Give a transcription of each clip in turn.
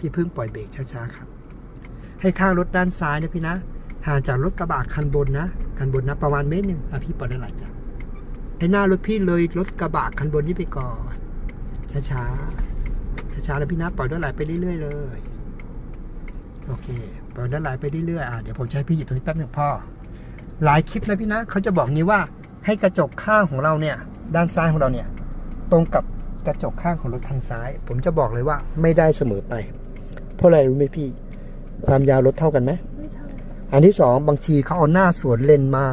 พี่เพิ่งปล่อยเบรกช้าๆครับ ให้ข้างรถด้านซ้ายนะพี่นะ ห่างจากรถกระบะคันบนนะ คันบนนะประมาณเมตรหนึ่งอะพี่ปล่อยได้หลายจ้ะให้หน้ารถพี่เลยรถกระบะคันบนนี้ไปก่อน ช้าๆ ช้าๆนะพี่นะปล่อยด้านไหลไปเรื่อยๆเลย โอเค ปล่อยด้านไหลไปเรื่อยๆ อะเดี๋ยวผมจะใช้พี่อยู่ตรงนี้แป๊บหนึ่งพ่อ หลายคลิปนะพี่นะเขาจะบอกงี้ว่าให้กระจกข้างของเราเนี่ย ด้านซ้ายของเราเนี่ย ตรงกับกระจกข้างของรถทางซ้าย ผมจะบอกเลยว่าไม่ได้เสมอไป เพราะอะไรรู้ไหมพี่ ความยาวรถเท่ากันไหมไม่เท่าอันที่สองบางทีเขาเอาหน้าสวนเลนมา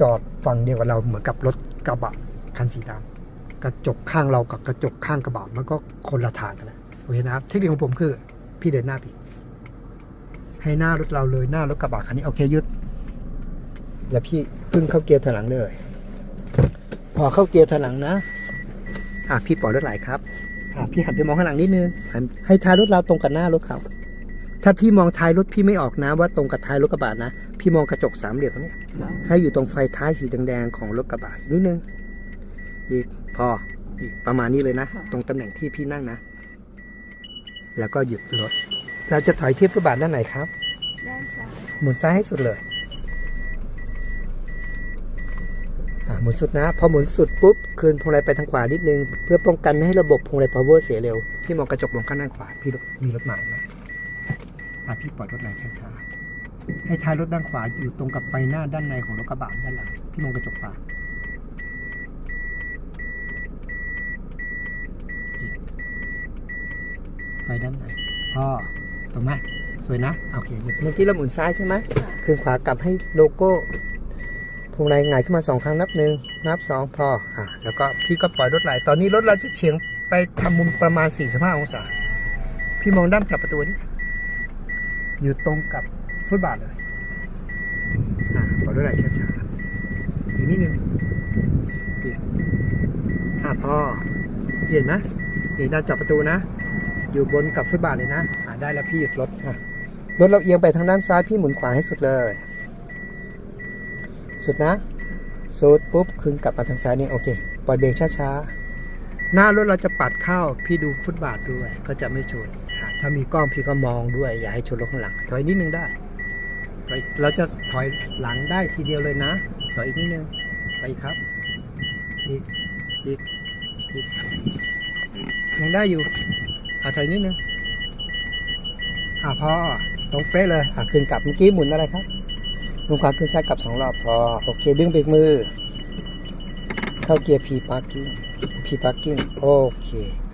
จอดฝั่งเดียวกับเราเหมือนกับรถกระบะคันสีดำกระจกข้างเรากับกระจกข้างกระบะมันก็คนละทางกันนะโอเคนะครับเทคนิคของผมคือ พี่เดินหน้าพี่ให้หน้ารถเราเลยหน้ารถกระบะคันนี้โอเคยึดแล้วพี่พึ่งเข้าเกียร์ถอยหลังเลย พอเข้าเกียร์ถอยหลังนะ อะพี่ปล่อยรถไหลครับอะ พี่หันไปมองข้างหลังนิดนึงหันให้ท้ายรถเราตรงกับหน้ารถเขา ถ้าพี่มองท้ายรถพี่ไม่ออกนะว่าตรงกับท้ายรถกระบะนะ พี่มองกระจกสามเหลี่ยมตรงเนี้ยให้อยู่ตรงไฟท้ายสีแดงๆของรถกระบะอีกนิดนึง อีกพอ อีกประมาณนี้เลยนะ ตรงตำแหน่งที่พี่นั่งนะ แล้วก็หยุดรถ เราจะถอยเทียบฟุตบาทด้านไหนครับ ด้านซ้าย หมุนซ้ายให้สุดเลย อะ หมุนสุดนะ พอหมุนสุดปุ๊บ คืนพวงมาลัยไปทางขวานิดนึง เพื่อป้องกันไม่ให้ระบบพวงมาลัย power เสียเร็ว พี่มองกระจกลงข้างด้านขวา พี่มีรถหมายไหมอะพี่ปล่อยรถไหลช้าๆให้ท้ายรถด้านขวาอยู่ตรงกับไฟหน้าด้านในของรถกระบะด้านหลัง พี่มองกระจกขวากไฟด้านในพอตรงไหมสวยนะ โอเคเมื่อกี้เราหมุนซ้ายใช่ไหมคืนขวากลับให้โลโก้ พวงมาลัยหงายขึ้นมาสองครั้งนับหนึ่งนับสองพออะแล้วก็พี่ก็ปล่อยรถไหลตอนนี้รถเราจะเฉียงไปทำมุมประมาณ 45 องศา พี่มองด้านจับประตูนี้อยู่ตรงกับฟุตบาทเลยอะปล่อยรถไหลช้าๆอีกนิดนึงอีกอะพอเห็นไหมนี่ด้านจับประตูนะ อยู่บนกับฟุตบาทเลยนะอะได้แล้วพี่หยุดรถอะรถเราเอียงไปทางด้านซ้ายพี่หมุนขวาให้สุดเลย สุดนะสุดปุ๊บคืนกลับมาทางซ้ายนี่โอเค ปล่อยเบรกช้าๆ หน้ารถเราจะปัดเข้า พี่ดูฟุตบาทด้วยก็จะไม่ชน ถ้ามีกล้องพี่ก็มองด้วย อย่าให้ชนรถข้างหลัง ถอยนิดนึงได้ถอยเราจะถอยหลังได้ทีเดียวเลยนะ ถอยอีกนิดนึงถอยครับ อีก อีก อีก ยังได้อยู่ อะถอยนิดนึง อะพอตรงเป๊ะเลย อะคืนกลับเมื่อกี้หมุนอะไรครับ มุนขวาคืนซ้ายกลับสองรอบพอ โอเค ดึงเบรกมือ เข้าเกียร์ P parking P parking โอเค